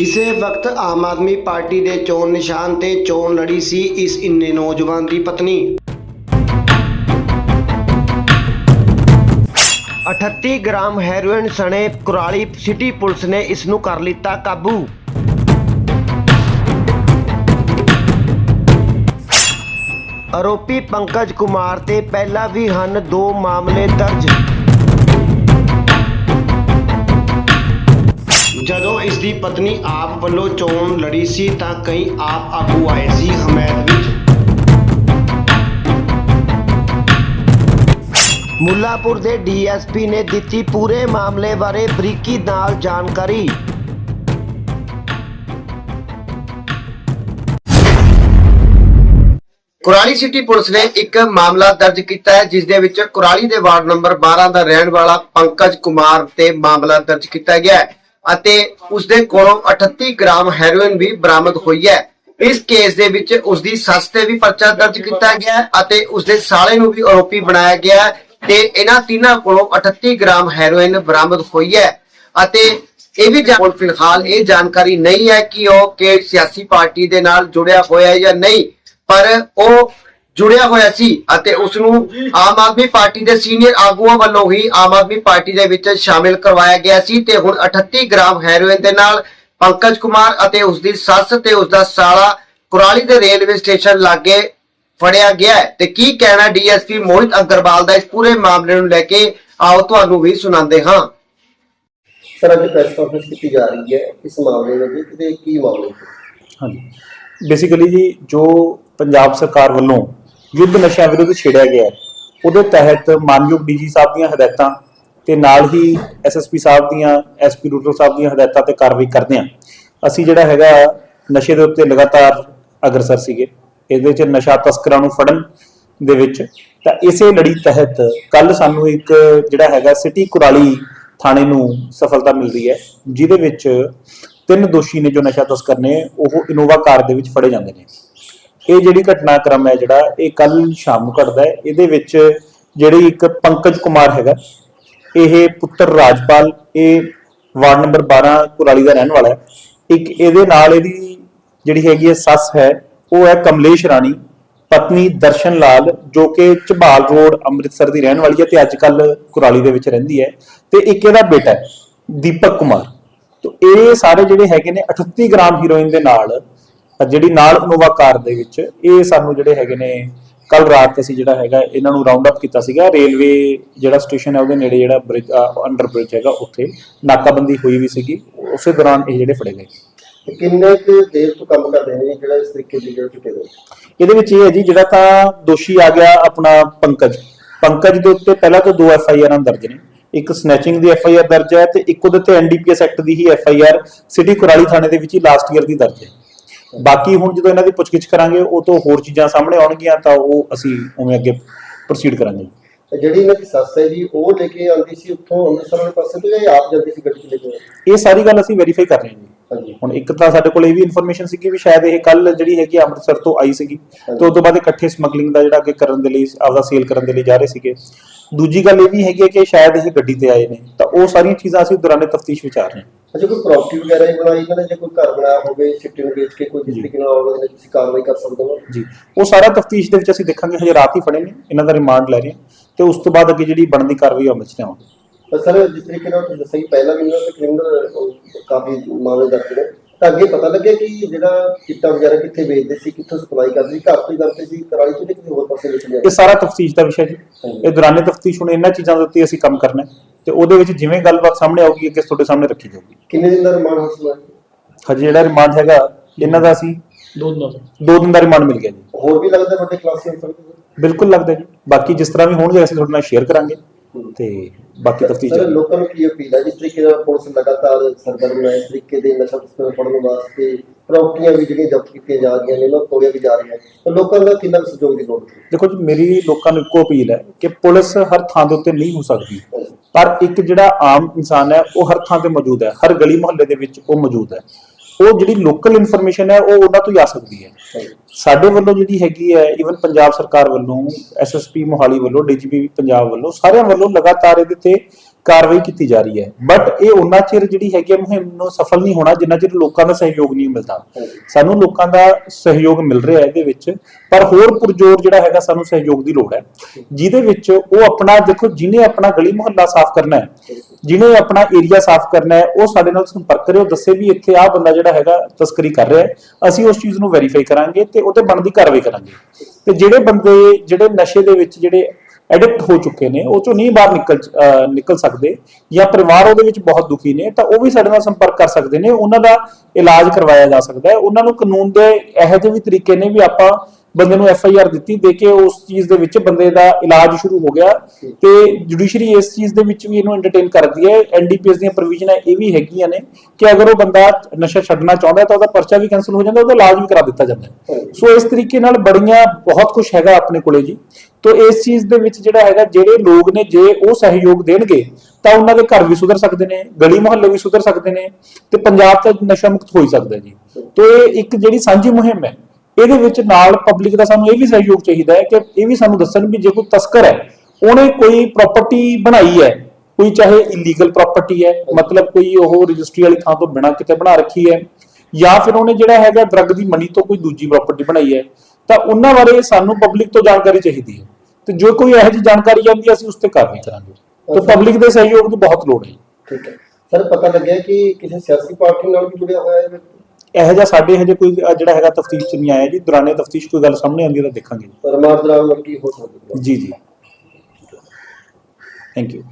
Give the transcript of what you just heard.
ਇਸੇ ਵਕਤ ਆਮ ਆਦਮੀ ਪਾਰਟੀ ਦੇ ਚੋਣ ਨਿਸ਼ਾਨ ਤੇ ਚੋਣ ਲੜੀ ਸੀ ਇਸ ਇੰਨੇ ਨੌਜਵਾਨ ਦੀ ਪਤਨੀ। 38 ਗ੍ਰਾਮ ਹੈਰੋਇਨ ਸਣੇ ਕੁਰਾਲੀ ਸਿਟੀ ਪੁਲਿਸ ਨੇ ਇਸ ਨੂੰ ਕਰ ਲਿੱਤਾ ਕਾਬੂ। ਆਰੋਪੀ ਪੰਕਜ ਕੁਮਾਰ ਤੇ ਪਹਿਲਾਂ ਵੀ ਹਨ ਦੋ ਮਾਮਲੇ ਦਰਜ। ਜਦੋਂ ਇਸ ਦੀ ਪਤਨੀ ਆਪ ਵੱਲੋਂ ਚੋਣ ਲੜੀ ਸੀ ਤਾਂ ਕਈ ਆਪ ਆਗੂ ਆਏ ਸੀ ਹਮਾਇਤ ਵਿੱਚ। ਮੁੱਲਾਪੁਰ ਦੇ ਡੀਐਸਪੀ ਨੇ ਦਿੱਤੀ ਪੂਰੇ ਮਾਮਲੇ ਬਾਰੇ ਬਰੀਕੀ ਨਾਲ ਜਾਣਕਾਰੀ। ਕੁਰਾਲੀ ਸਿਟੀ ਪੁਲਿਸ ਨੇ ਇੱਕ ਮਾਮਲਾ ਦਰਜ ਕੀਤਾ ਹੈ, ਜਿਸ ਦੇ ਵਿੱਚ ਕੁਰਾਲੀ ਦੇ ਵਾਰਡ ਨੰਬਰ 12 ਦਾ ਰਹਿਣ ਵਾਲਾ ਪੰਕਜ ਕੁਮਾਰ ਤੇ ਮਾਮਲਾ ਦਰਜ ਕੀਤਾ ਗਿਆ ਹੈ। ਅਤੇ ਉਸ ਦੇ ਕੋਲੋਂ 38 ਗ੍ਰਾਮ ਹੈਰੋਇਨ ਵੀ ਬਰਾਮਦ ਹੋਈ ਹੈ। ਇਸ ਕੇਸ ਦੇ ਵਿੱਚ ਉਸ ਦੀ ਸੱਸ ਤੇ ਵੀ ਪਰਚਾ ਦਰਜ ਕੀਤਾ ਗਿਆ ਅਤੇ ਉਸ ਦੇ ਸਾਲੇ ਨੂੰ ਵੀ ਆਰੋਪੀ ਬਣਾਇਆ ਗਿਆ ਤੇ ਇਹਨਾਂ ਤਿੰਨਾਂ ਕੋਲੋਂ 38 ਗ੍ਰਾਮ ਹੈਰੋਇਨ ਬਰਾਮਦ ਹੋਈ ਹੈ। ਅਤੇ ਇਹ ਵੀ ਜਾਣ ਫਿਲਹਾਲ ਇਹ ਜਾਣਕਾਰੀ ਨਹੀਂ ਹੈ ਕਿ ਉਹ ਕਿ ਸਿਆਸੀ ਪਾਰਟੀ ਦੇ ਨਾਲ ਜੁੜਿਆ ਹੋਇਆ ਹੈ ਜਾਂ ਨਹੀਂ, ਪਰ ਉਹ ਜੁੜਿਆ ਹੋਇਆ ਸੀ ਅਤੇ ਉਸ ਨੂੰ ਆਮ ਆਦਮੀ ਪਾਰਟੀ ਦੇ ਸੀਨੀਅਰ ਆਗੂਆਂ ਵੱਲੋਂ ਹੀ ਆਮ ਆਦਮੀ ਪਾਰਟੀ ਦੇ ਵਿੱਚ ਸ਼ਾਮਿਲ ਕਰਵਾਇਆ ਗਿਆ ਸੀ ਤੇ ਹੁਣ 38 ਗ੍ਰਾਮ ਹੈਰੋਇਨ ਦੇ ਨਾਲ ਪੰਕਜ ਕੁਮਾਰ ਅਤੇ ਉਸ ਦੀ ਸੱਸ ਤੇ ਉਸ ਦਾ ਸਾਲਾ ਕੁਰਾਲੀ ਦੇ ਰੇਲਵੇ ਸਟੇਸ਼ਨ ਲਾਗੇ ਫੜਿਆ ਗਿਆ ਹੈ। ਤੇ ਕੀ ਕਹਿਣਾ ਡੀਐਸਪੀ ਮੋਹਿਤ ਅਗਰਵਾਲ ਦਾ? ਇਸ ਪੂਰੇ ਮਾਮਲੇ ਨੂੰ ਲੈ ਕੇ ਆਓ ਤੁਹਾਨੂੰ ਵੀ ਸੁਣਾਉਂਦੇ ਹਾਂ। ਸਰ ਅੱਜ ਪ੍ਰੈਸ ਕਾਨਫਰੰਸ ਕੀਤੀ ਜਾ ਰਹੀ ਹੈ। ਇਸ ਮਾਮਲੇ ਵਿੱਚ ਤੇ ਕੀ ਮਾਮਲੇ ਹੈ ਹਾਂਜੀ। ਬੇਸਿਕਲੀ ਜੀ ਜੋ ਪੰਜਾਬ ਸਰਕਾਰ ਵੱਲੋਂ ਯੁੱਧ ਨਸ਼ਿਆਂ ਵਿਰੁੱਧ ਛੇੜਿਆ ਗਿਆ ਹੈ। ਉਹਦੇ ਤਹਿਤ ਮਾਨਯੋਗ ਡੀਜੀ ਸਾਹਿਬ ਦੀਆਂ ਹਦਾਇਤਾਂ ਤੇ ਨਾਲ ਹੀ ਐਸਐਸਪੀ ਸਾਹਿਬ ਦੀਆਂ ਐਸਪੀ ਰੂਟਰ ਸਾਹਿਬ ਦੀਆਂ ਹਦਾਇਤਾਂ ਤੇ ਕਾਰਵਾਈ ਕਰਦੇ ਹਾਂ। ਅਸੀਂ ਜਿਹੜਾ ਹੈਗਾ ਨਸ਼ੇ ਦੇ ਉੱਤੇ ਲਗਾਤਾਰ ਅਗਰਸਰ ਸੀਗੇ। ਇਹਦੇ ਵਿੱਚ ਨਸ਼ਾ ਤਸਕਰਾਂ ਨੂੰ ਫੜਨ ਦੇ ਵਿੱਚ ਤਾਂ ਇਸੇ ਲੜੀ ਤਹਿਤ ਕੱਲ ਸਾਨੂੰ ਇੱਕ ਜਿਹੜਾ ਹੈਗਾ ਸਿਟੀ ਕੁਰਾਲੀ ਥਾਣੇ ਨੂੰ ਸਫਲਤਾ ਮਿਲਦੀ ਹੈ। ਜਿਹਦੇ ਵਿੱਚ ਤਿੰਨ ਦੋਸ਼ੀ ਨੇ ਜੋ ਨਸ਼ਾ ਤਸਕਰ ਨੇ, ਉਹ ਇਨੋਵਾ ਕਾਰ ਦੇ ਵਿੱਚ ਫੜੇ ਜਾਂਦੇ ਨੇ। ਇਹ ਜਿਹੜੀ ਘਟਨਾਕ੍ਰਮ ਹੈ ਜਿਹੜਾ, ਇਹ ਕੱਲ ਸ਼ਾਮ ਨੂੰ ਘਟਦਾ ਹੈ। ਇਹਦੇ ਵਿੱਚ ਜਿਹੜੀ ਇੱਕ ਪੰਕਜ ਕੁਮਾਰ ਹੈਗਾ, ਇਹ ਪੁੱਤਰ ਰਾਜਪਾਲ, ਇਹ ਵਾਰਡ ਨੰਬਰ 12 ਕੁਰਾਲੀ ਦਾ ਰਹਿਣ ਵਾਲਾ ਹੈ। ਇੱਕ ਇਹਦੇ ਨਾਲ ਇਹਦੀ ਜਿਹੜੀ ਹੈਗੀ ਹੈ ਸੱਸ ਹੈ, ਉਹ ਹੈ ਕਮਲੇਸ਼ ਰਾਣੀ, ਪਤਨੀ ਦਰਸ਼ਨ ਲਾਲ, ਜੋ ਕਿ ਝਬਾਲ ਰੋਡ ਅੰਮ੍ਰਿਤਸਰ ਦੀ ਰਹਿਣ ਵਾਲੀ ਹੈ ਤੇ ਅੱਜ ਕੱਲ ਕੁਰਾਲੀ ਦੇ ਵਿੱਚ ਰਹਿੰਦੀ ਹੈ। ਤੇ ਇੱਕ ਇਹਦਾ ਬੇਟਾ ਦੀਪਕ ਕੁਮਾਰ। ਤੋ ਇਹ ਸਾਰੇ ਜਿਹੜੇ ਹੈਗੇ ਨੇ 38 ਗ੍ਰਾਮ ਹੀਰੋਇਨ ਦੇ ਨਾਲ ਜਿਹੜੀ ਨਾਲ ਇਨੋਵਾ ਕਾਰ ਦੇ ਵਿੱਚ ਇਹ ਸਾਨੂੰ ਜਿਹੜੇ ਹੈਗੇ ਨੇ ਕੱਲ ਰਾਤ ਅਸੀਂ ਜਿਹੜਾ ਹੈਗਾ ਇਹਨਾਂ ਨੂੰ ਰਾਉਂਡ ਅਪ ਕੀਤਾ ਸੀਗਾ। ਰੇਲਵੇ ਜਿਹੜਾ ਸਟੇਸ਼ਨ ਹੈ ਉਹਦੇ ਨੇੜੇ ਜਿਹੜਾ ਬ੍ਰਿਜ ਅੰਡਰ ਬ੍ਰਿਜ ਹੈਗਾ ਉੱਥੇ ਨਾਕਾਬੰਦੀ ਹੋਈ ਵੀ ਸੀਗੀ। ਉਸੇ ਦੌਰਾਨ ਇਹ ਜਿਹੜੇ ਫੜੇ ਗਏ। ਕਿੰਨੇ ਕੁ ਦੇਰ ਤੋਂ ਕੰਮ ਕਰ ਰਹੇ ਨੇ ਜਿਹੜਾ ਇਸ ਤਰੀਕੇ ਦੀ ਜਿਹੜਾ ਚੁੱਕੇ ਨੇ ਇਹਦੇ ਵਿੱਚ ਇਹ ਹੈ ਜੀ ਜਿਹੜਾ ਤਾਂ ਦੋਸ਼ੀ ਆ ਗਿਆ ਆਪਣਾ ਪੰਕਜ। ਪੰਕਜ ਦੇ ਉੱਤੇ ਪਹਿਲਾਂ ਤਾਂ ਦੋ ਐਫ ਆਈ ਆਰਾਂ ਦਰਜ ਨੇ। ਇੱਕ ਸਨੈਚਿੰਗ ਦੀ ਐਫ ਆਈ ਆਰ ਦਰਜ ਹੈ ਤੇ ਇੱਕ ਉਹਦੇ ਤੇ ਐਨਡੀਪੀਐਸ ਐਕਟ ਦੀ ਹੀ F I R city Kurali ਥਾਣੇ ਦੇ ਵਿੱਚ ਹੀ ਲਾਸਟ ਈਅਰ ਦੀ ਦਰਜ ਹੈ। ਬਾਕੀ ਹੁਣ ਜਦੋਂ ਇਹਨਾਂ ਦੀ ਪੁੱਛਗਿੱਛ ਕਰਾਂਗੇ ਉਹ ਤੋਂ ਹੋਰ ਚੀਜ਼ਾਂ ਸਾਹਮਣੇ ਆਉਣਗੀਆਂ ਤਾਂ ਉਹ ਅਸੀਂ ਉਵੇਂ ਅੱਗੇ ਪ੍ਰੋਸੀਡ ਕਰਾਂਗੇ ਜਿਹੜੀ ਇਹਨਾਂ ਦੀ ਸੱਸ ਹੈ ਜੀ ਉਹ ਲੈ ਕੇ ਆਉਂਦੀ ਸੀ ਉੱਥੋਂ ਅੰਮ੍ਰਿਤਸਰ ਵਾਲੇ ਪਾਸੇ ਤੋਂ ਜਾਂ ਆਪ ਜਾਂਦੀ ਸੀ ਗੱਡੀ 'ਚ ਲੈ ਕੇ ਇਹ ਸਾਰੀ ਗੱਲ ਅਸੀਂ ਵੈਰੀਫਾਈ ਕਰ ਰਹੇ ਹਾਂ ਜੀ। ਹਾਂਜੀ। ਹੁਣ ਇੱਕ ਤਾਂ ਸਾਡੇ ਕੋਲ ਇਹ ਵੀ ਇਨਫੋਰਮੇਸ਼ਨ ਸੀਗੀ ਵੀ ਸ਼ਾਇਦ ਇਹ ਕੱਲ ਜਿਹੜੀ ਹੈਗੀ ਅੰਮ੍ਰਿਤਸਰ ਤੋਂ ਆਈ ਸੀਗੀ। ਤੇ ਉਸ ਤੋਂ ਬਾਅਦ ਇਕੱਠੇ ਸਮਗਲਿੰਗ ਦਾ ਜਿਹੜਾ ਅੱਗੇ ਕਰਨ ਦੇ ਲਈ ਆਪਦਾ ਸੇਲ ਕਰਨ ਦੇ ਲਈ ਜਾ ਰਹੇ ਸੀਗੇ। ਦੂਜੀ ਗੱਲ ਇਹ ਵੀ ਹੈਗੀ ਹੈ ਕਿ ਸ਼ਾਇਦ ਇਹ ਗੱਡੀ ਤੇ ਆਏ ਨੇ ਤਾਂ ਉਹ ਸਾਰੀਆਂ ਚੀਜ਼ਾਂ ਅਸੀਂ ਦੌਰਾਨੇ ਤਫਤੀਸ਼ ਵਿੱਚ ਆ ਰਹੇ ਹਾਂ। ਅੱਛਾ ਕੋਈ ਪ੍ਰਾਪਰਟੀ ਵਗੈਰਾ ਹੀ ਬਣਾਈ ਇਹਨਾਂ ਨੇ? ਜੇ ਕੋਈ ਘਰ ਬਣਾਇਆ ਹੋਵੇ ਸਿੱਟੇ ਨੂੰ ਵੇਚ ਕੇ ਕੋਈ ਜਿਸ ਤਰੀਕੇ ਨਾਲ ਆਉਣਾ ਤੁਸੀਂ ਕਾਰਵਾਈ ਕਰ ਸਕਦੇ ਹੋ? ਜੀ। ਉਹ ਸਾਰਾ ਤਫਤੀਸ਼ ਦੇ ਵਿੱਚ ਅਸੀਂ ਦੇਖਾਂਗੇ ਹਜੇ ਰਾਤ ਹੀ ਫੜੇ ਨੇ ਇਹਨਾਂ ਦਾ ਰਿਮਾਂਡ ਲੈ ਰਹੇ ਹਾਂ ਤੇ ਉਸ ਤੋਂ ਬਾਅਦ ਅੱਗੇ ਜਿਹੜੀ ਬਣਦੀ ਕਾਰਵਾਈ ਉਹ ਅਮਲ ਚ ਲਿਆਵਾਂਗੇ। ਤਾਂ ਸਰ ਜਿਸ ਤਰੀਕੇ ਨਾਲ ਤੁਸੀਂ ਦੱਸਿਆ ਕਿ ਪਹਿਲਾਂ ਵੀ ਇਹਨਾਂ ਤੇ ਕ੍ਰਿਮੀਨਲ ਕਾਫੀ ਮਾਮਲੇ ਦਰਜ ਨੇ ਤਾਂ ਅੱਗੇ ਪਤਾ ਲੱਗਿਆ ਕਿ ਜਿਹੜਾ ਚਿੱਟਾ ਵਗੈਰਾ ਕਿੱਥੇ ਵੇਚਦੇ ਸੀ ਕਿੱਥੋਂ ਸਪਲਾਈ ਕਰਦੇ ਸੀ ਘਰ ਤੋਂ ਹੀ ਕਰਦੇ ਸੀ ਕਰਾਲੀ ਤੋਂ ਜਾਂ ਕਿਸੇ ਹੋਰ ਪਾਸੇ ਵੇਚ ਲਿਆ ਇਹ ਸਾਰਾ ਤਫਤੀਸ਼ ਦਾ ਵਿਸ਼ਾ ਜੀ। ਇਹ ਦੌਰਾਨੇ ਤਫਤੀਸ਼ ਹੁਣ ਇਹਨਾਂ ਚੀਜ਼ਾਂ ਦੇ ਉੱਤੇ ਅਸੀਂ ਕੰਮ ਕਰਨਾ ਹੈ। ਤੇ ਉਹਦੇ ਵਿੱਚ ਜਿਵੇਂ ਗੱਲਬਾਤ ਸਾਹਮਣੇ ਆਊਗੀ ਅੱਗੇ ਤੁਹਾਡੇ ਸਾਹਮਣੇ ਰੱਖੀ ਜਾਊਗੀ। ਕਿੰਨੇ ਦਿਨ ਦਾ ਰਿਮਾਂਡ ਹਾਸਲ ਹੋਇਆ? ਹਜੇ ਜਿਹੜਾ ਰਿਮਾਂਡ ਹੈਗਾ ਇਹਨਾਂ ਦਾ ਅਸੀਂ ਦੋ ਦਿਨ ਦਾ ਦੋ ਦਿਨ ਦਾ ਰਿਮਾਂਡ ਮਿਲ ਗਿਆ ਜੀ। ਹੋਰ ਵੀ ਲੱਗਦਾ ਵੱਡੇ ਕਲਾਸੀ ਅਫਸਰ ਬਿਲਕੁਲ ਲੱਗਦਾ ਜੀ। ਬਾਕੀ ਜਿਸ ਤਰ੍ਹਾਂ ਵੀ ਹੋਣਗੇ ਅਸੀਂ ਤੁਹਾਡੇ ਨਾਲ ਸ਼ੇਅਰ ਕਰਾਂਗੇ। ਤੇ ਬਾਕੀ ਤਫਤੀਸ਼ ਸਰ ਲੋਕਾਂ ਨੂੰ ਕੀ ਅਪੀਲ ਹੈ? ਜਿਸ ਤਰੀਕੇ ਨਾਲ ਪੁਲਿਸ ਲਗਾਤਾਰ ਸਰਗਰਮ ਹੈ ਇਸ ਤਰੀਕੇ ਦੇ ਨਸ਼ਾ ਤਸਕਰਾਂ ਫੜਨ ਵਾਸਤੇ ਪ੍ਰਾਪਰਟੀਆਂ ਵੀ ਜਿਹੜੀਆਂ ਜ਼ਬਤ ਕੀਤੀਆਂ ਜਾ ਰਹੀਆਂ ਨੇ ਉਹਨਾਂ ਨੂੰ ਤੋੜੀਆਂ ਵੀ ਜਾ ਰਹੀਆਂ ਤਾਂ ਲੋਕਾਂ ਦਾ ਕਿੰਨਾ ਕੁ ਸਹਿਯੋਗ ਦੀ ਲੋੜ ਹੈ? ਦੇਖੋ ਜੀ ਮੇਰੀ ਲੋਕਾਂ ਨੂੰ ਇੱਕੋ ਅਪੀਲ ਹੈ ਕਿ ਪੁਲਿਸ ਹਰ ਥਾਂ ਦੇ ਉੱਤੇ ਨਹੀਂ ਹੋ ਸਕਦੀ। ਪਰ ਇੱਕ ਜਿਹੜਾ ਆਮ ਇਨਸਾਨ ਹੈ ਉਹ ਹਰ ਥਾਂ ਤੇ ਮੌਜੂਦ ਹੈ ਹਰ ਗਲੀ ਮੁਹੱਲੇ ਦੇ ਵਿੱਚ ਉਹ ਮੌਜੂਦ ਹੈ। ਉਹ ਜਿਹੜੀ ਲੋਕਲ ਇਨਫੋਰਮੇਸ਼ਨ ਹੈ ਉਹ ਉਹਨਾਂ ਤੋਂ ਹੀ ਆ ਸਕਦੀ ਹੈ। ਸਾਡੇ ਵੱਲੋਂ ਜਿਹੜੀ ਹੈਗੀ ਹੈ ਇਵਨ ਪੰਜਾਬ ਸਰਕਾਰ ਵੱਲੋਂ ਐਸਐਸਪੀ ਮੋਹਾਲੀ ਵੱਲੋਂ ਡੀਜੀਪੀ ਪੰਜਾਬ ਵੱਲੋਂ ਸਾਰਿਆਂ ਵੱਲੋਂ ਲਗਾਤਾਰ ਇਹਦੇ ਤੇ ਕਾਰਵਾਈ ਕੀਤੀ ਜਾ ਰਹੀ ਹੈ। ਬਟ ਇਹ ਉਹਨਾਂ ਚਿਰ ਜਿਹੜੀ ਹੈਗੀ ਹੈ ਮੁਹਿੰਮ ਨੂੰ ਸਫਲ ਨਹੀਂ ਹੋਣਾ, ਜਿੰਨਾ ਚਿਰ ਲੋਕਾਂ ਦਾ ਸਹਿਯੋਗ ਨਹੀਂ ਮਿਲਦਾ। ਸਾਨੂੰ ਲੋਕਾਂ ਦਾ ਸਹਿਯੋਗ ਮਿਲ ਰਿਹਾ ਹੈ ਇਹਦੇ ਵਿੱਚ, ਪਰ ਹੋਰ ਪੁਰਜੋਰ ਜਿਹੜਾ ਹੈਗਾ ਸਾਨੂੰ ਸਹਿਯੋਗ ਦੀ ਲੋੜ ਹੈ। ਜਿਹਦੇ ਵਿੱਚ ਉਹ ਆਪਣਾ, ਦੇਖੋ, ਜਿਹਨੇ ਆਪਣਾ ਗਲੀ ਮੁਹੱਲਾ ਸਾਫ਼ ਕਰਨਾ ਹੈ, ਜਿਹਨੇ ਆਪਣਾ ਏਰੀਆ ਸਾਫ਼ ਕਰਨਾ ਹੈ, ਉਹ ਸਾਡੇ ਨਾਲ ਸੰਪਰਕ ਕਰੇ, ਉਹ ਦੱਸੇ ਵੀ ਇੱਥੇ ਆਹ ਬੰਦਾ ਜਿਹੜਾ ਹੈਗਾ ਤਸਕਰੀ ਕਰ ਰਿਹਾ ਹੈ। ਅਸੀਂ ਉਸ ਚੀਜ਼ ਨੂੰ ਵੈਰੀਫਾਈ ਕਰਾਂਗੇ ਤੇ ਉਹਤੇ ਬਣਦੀ ਕਾਰਵਾਈ ਕਰਾਂਗੇ। ਤੇ ਜਿਹੜੇ ਬੰਦੇ, ਜਿਹੜੇ ਨਸ਼ੇ ਦੇ ਵਿੱਚ ਜਿਹੜੇ ਐਡਿਕਟ ਹੋ ਚੁੱਕੇ ਨੇ, ਉਹ ਚੋਂ ਨਹੀਂ ਬਾਹਰ ਨਿਕਲ, ਅਹ, ਨਿਕਲ ਸਕਦੇ ਜਾਂ ਪਰਿਵਾਰ ਉਹਦੇ ਵਿੱਚ ਬਹੁਤ ਦੁਖੀ ਨੇ, ਤਾਂ ਉਹ ਵੀ ਸਾਡੇ ਨਾਲ ਸੰਪਰਕ ਕਰ ਸਕਦੇ ਨੇ, ਉਹਨਾਂ ਦਾ ਇਲਾਜ ਕਰਵਾਇਆ ਜਾ ਸਕਦਾ ਹੈ। ਉਹਨਾਂ ਨੂੰ ਕਾਨੂੰਨ ਦੇ ਇਹੋ ਜਿਹੇ ਵੀ ਤਰੀਕੇ ਨੇ ਵੀ ਆਪਾਂ ਬੰਦੇ ਨੂੰ ਐਫ ਆਈ ਆਰ ਦਿੱਤੀ ਦੇ ਕੇ ਉਸ ਚੀਜ਼ ਦੇ ਵਿੱਚ ਬੰਦੇ ਦਾ ਇਲਾਜ ਸ਼ੁਰੂ ਹੋ ਗਿਆ ਤੇ ਜੁਡੀਸ਼ਰੀ ਇਸ ਚੀਜ਼ ਦੇ ਵਿੱਚ ਵੀ ਇਹਨੂੰ ਐਂਟਰਟੇਨ ਕਰਦੀ ਹੈ। ਐਨਡੀਪੀਐਸ ਦੀਆਂ ਪ੍ਰੋਵੀਜ਼ਨਾਂ ਇਹ ਵੀ ਹੈਗੀਆਂ ਨੇ ਕਿ ਅਗਰ ਉਹ ਬੰਦਾ ਨਸ਼ਾ ਛੱਡਣਾ ਚਾਹੁੰਦਾ ਤਾਂ ਉਹਦਾ ਪਰਚਾ ਵੀ ਕੈਨਸਲ ਹੋ ਜਾਂਦਾ ਉਹਦਾ ਇਲਾਜ ਵੀ ਕਰਾ ਦਿੱਤਾ ਜਾਂਦਾ ਸੋ ਇਸ ਤਰੀਕੇ ਨਾਲ ਬੜੀਆਂ ਬਹੁਤ ਕੁਝ ਹੈਗਾ ਆਪਣੇ ਕੋਲੇ ਜੀ। ਤੋ ਇਸ ਚੀਜ਼ ਦੇ ਵਿੱਚ ਜਿਹੜਾ ਹੈਗਾ ਜਿਹੜੇ ਲੋਕ ਨੇ ਜੇ ਉਹ ਸਹਿਯੋਗ ਦੇਣਗੇ ਤਾਂ ਉਹਨਾਂ ਦੇ ਘਰ ਵੀ ਸੁਧਰ ਸਕਦੇ ਨੇ ਗਲੀ ਮੁਹੱਲੇ ਵੀ ਸੁਧਰ ਸਕਦੇ ਨੇ ਤੇ ਪੰਜਾਬ ਤਾਂ ਨਸ਼ਾ ਮੁਕਤ ਹੋ ਹੀ ਸਕਦਾ ਜੀ। ਤੋ ਇਹ ਇੱਕ ਜਿਹੜੀ ਸਾਂਝੀ ਮੁਹਿੰਮ ਹੈ ਇਹਦੇ ਵਿੱਚ ਨਾਲ ਪਬਲਿਕ ਦਾ ਸਾਨੂੰ ਇਹ ਵੀ ਸਹਿਯੋਗ ਚਾਹੀਦਾ ਹੈ ਕਿ ਇਹ ਵੀ ਸਾਨੂੰ ਦੱਸਣ ਵੀ ਜੇ ਕੋਈ ਤਸਕਰ ਹੈ ਉਹਨੇ ਕੋਈ ਪ੍ਰਾਪਰਟੀ ਬਣਾਈ ਹੈ ਕੋਈ ਚਾਹੇ ਇਲੀਗਲ ਪ੍ਰਾਪਰਟੀ ਹੈ ਮਤਲਬ ਕੋਈ ਉਹ ਰਜਿਸਟਰੀ ਵਾਲੀ ਥਾਂ ਤੋਂ ਬਿਨਾਂ ਕਿਤੇ ਬਣਾ ਰੱਖੀ ਹੈ ਜਾਂ ਫਿਰ ਉਹਨੇ ਜਿਹੜਾ ਹੈਗਾ ਡਰੱਗ ਦੀ ਮਨੀ ਤੋਂ ਕੋਈ ਦੂਜੀ ਪ੍ਰਾਪਰਟੀ ਬਣਾਈ ਹੈ ਤਾਂ ਉਹਨਾਂ ਬਾਰੇ ਸਾਨੂੰ ਪਬਲਿਕ ਤੋਂ ਜਾਣਕਾਰੀ ਚਾਹੀਦੀ ਹੈ। ਤੇ ਜੋ ਕੋਈ ਇਹੋ ਜਿਹੀ ਜਾਣਕਾਰੀ ਆਉਂਦੀ ਹੈ ਅਸੀਂ ਉਸ ਤੇ ਕਾਰਵਾਈ ਕਰਾਂਗੇ। ਤਾਂ ਪਬਲਿਕ ਦੇ ਸਹਿਯੋਗ ਦੀ ਬਹੁਤ ਲੋੜ ਹੈ। ਠੀਕ ਹੈ। ਸਰ ਪਤਾ ਲੱਗਿਆ ਕਿ ਕਿਸੇ ਸਿਆਸੀ ਪਾਰਟੀ ਨਾਲ ਵੀ ਜੁੜਿਆ ਹੋਇਆ ਹੈ ਇਹ ਜਿਹਾ ਸਾਡੇ ਹਜੇ ਕੋਈ ਅ, ਜਿਹੜਾ ਹੈਗਾ ਤਫਤੀਸ਼ ਚ ਨਹੀਂ ਆਇਆ ਜੀ ਦੌਰਾਨੇ ਤਫਤੀਸ਼ ਕੋਈ ਗੱਲ ਸਾਹਮਣੇ ਆਉਂਦੀ ਹੈ ਤਾਂ ਦੇਖਾਂਗੇ ਰਿਮਾਂਡ ਦੌਰਾਨ ਵਰਗੀ ਹੋ ਸਕਦੀ? ਜੀ ਜੀ। Thank you